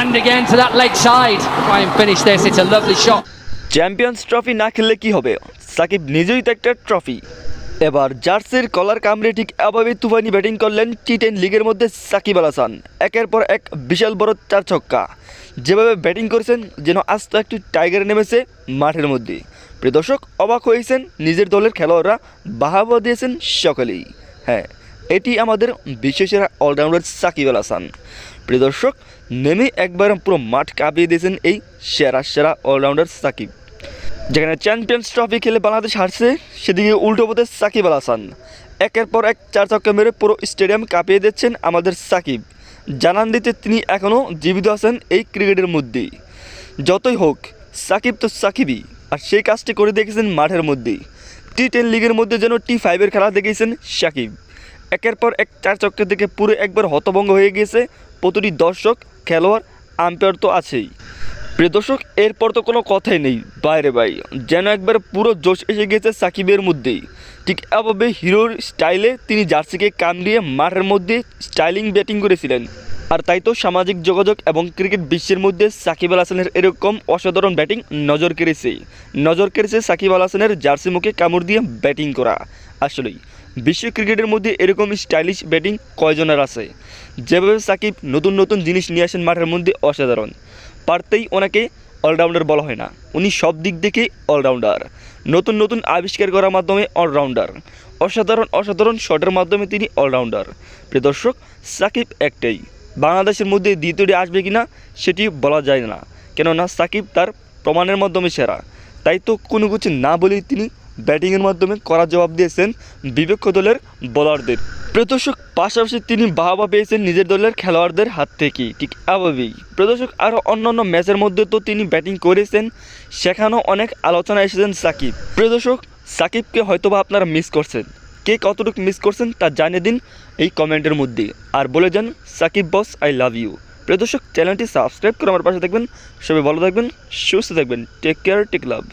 And again to that leg side. Try and finish this. It's a lovely shot. Champions trophy না খেললে কি হবে সাকিব নিজেই তো একটা ট্রফি এবার জার্সির কলার কামড়ে ঠিক এভাবে তুফানি ব্যাটিং করলেন টি টেন লিগের মধ্যে সাকিব আল হাসান একের পর এক বিশাল বড় চার ছক্কা যেভাবে ব্যাটিং করেছেন, যেন আজ তো একটি টাইগার নেমেছে মাঠের মধ্যে প্রিয় দর্শক, অবাক হয়েছেন, নিজের দলের খেলোয়াড়রা বাহাবা দিয়েছেন সকলেই হ্যাঁ এটি আমাদের বিশ্বসেরা অলরাউন্ডার সাকিব আল হাসান। প্রিয় দর্শক, নেমে একবার পুরো মাঠ কাঁপিয়ে দিয়েছেন এই সেরা সেরা অলরাউন্ডার সাকিব। যেখানে চ্যাম্পিয়ন্স ট্রফি খেলে বাংলাদেশ হারছে, সেদিকে উল্টো পথে সাকিব আল হাসান। একের পর এক চার ছক্কা মেরে পুরো স্টেডিয়াম কাঁপিয়ে দিচ্ছেন আমাদের সাকিব। জানান দিতে তিনি এখনও জীবিত আছেন এই ক্রিকেটের মধ্যেই। যতই হোক, সাকিব তো সাকিবই, আর সেই কাজটি করে দেখেছেন মাঠের মধ্যেই। টি টেন লিগের মধ্যে যেন টি ফাইভের খেলা দেখেছেন সাকিব। একের পর এক চার চক্রের থেকে পুরো একবার হতভঙ্গ হয়ে গিয়েছে। প্রতিটি দর্শক, খেলোয়াড় আম্পায়ার তো আছেই। প্রিয় দর্শক, এরপর তো কোনো কথাই নেই। বাইরে ভাই, যেন একবার পুরো জোশ এসে গেছে সাকিবের মধ্যেই। ঠিক এভাবে হিরোর স্টাইলে তিনি জার্সিকে কামড়িয়ে মাঠের মধ্যে স্টাইলিং ব্যাটিং করেছিলেন। আর তাই তো সামাজিক যোগাযোগ এবং ক্রিকেট বিশ্বের মধ্যে সাকিব আল হাসানের এরকম অসাধারণ ব্যাটিং নজর কেড়েছে। নজর কেড়েছে সাকিব আল হাসানের জার্সি মুখে কামড় দিয়ে ব্যাটিং করা। আসলেই বিশ্ব ক্রিকেটের মধ্যে এরকম স্টাইলিশ ব্যাটিং কয়জনের আছে? যেভাবে সাকিব নতুন নতুন জিনিস নিয়ে আসেন মাঠের মধ্যে অসাধারণ। পারতেই ওনাকে অলরাউন্ডার বলা হয় না। উনি সব দিক থেকে অলরাউন্ডার। নতুন নতুন আবিষ্কার করার মাধ্যমে অলরাউন্ডার। অসাধারণ অসাধারণ শটের মাধ্যমে তিনি অলরাউন্ডার। প্রিয় দর্শক, সাকিব একটাই। বাংলাদেশের মধ্যে দ্বিতীয়টি আসবে কিনা সেটি বলা যায় না। কেননা সাকিব তার প্রমাণের মাধ্যমে সেরা। তাই তো কোনো কিছু না বলেই তিনি ব্যাটিংয়ের মাধ্যমে করার জবাব দিয়েছেন বিপক্ষ দলের বোলারদের। প্রদর্শক পাশাপাশি তিনি বাহবা পেয়েছেন নিজের দলের খেলোয়াড়দের হাত থেকেই ঠিক এভাবেই। প্রদর্শক আরও অন্যান্য ম্যাচের মধ্যে তো তিনি ব্যাটিং করেছেন, সেখানেও অনেক আলোচনা এসেছেন সাকিব। প্রদর্শক সাকিবকে হয়তোবা আপনারা মিস করছেন। কে কতটুকু মিস করছেন তা জানিয়ে দিন এই কমেন্টের মধ্যে। আর বলে যান, Shakib boss, I love you. প্রিয় দর্শক চ্যানেলটি সাবস্ক্রাইব করে আমার পাশে থাকবেন। সবাই ভালো থাকবেন, সুস্থ থাকবেন। Take care, take love.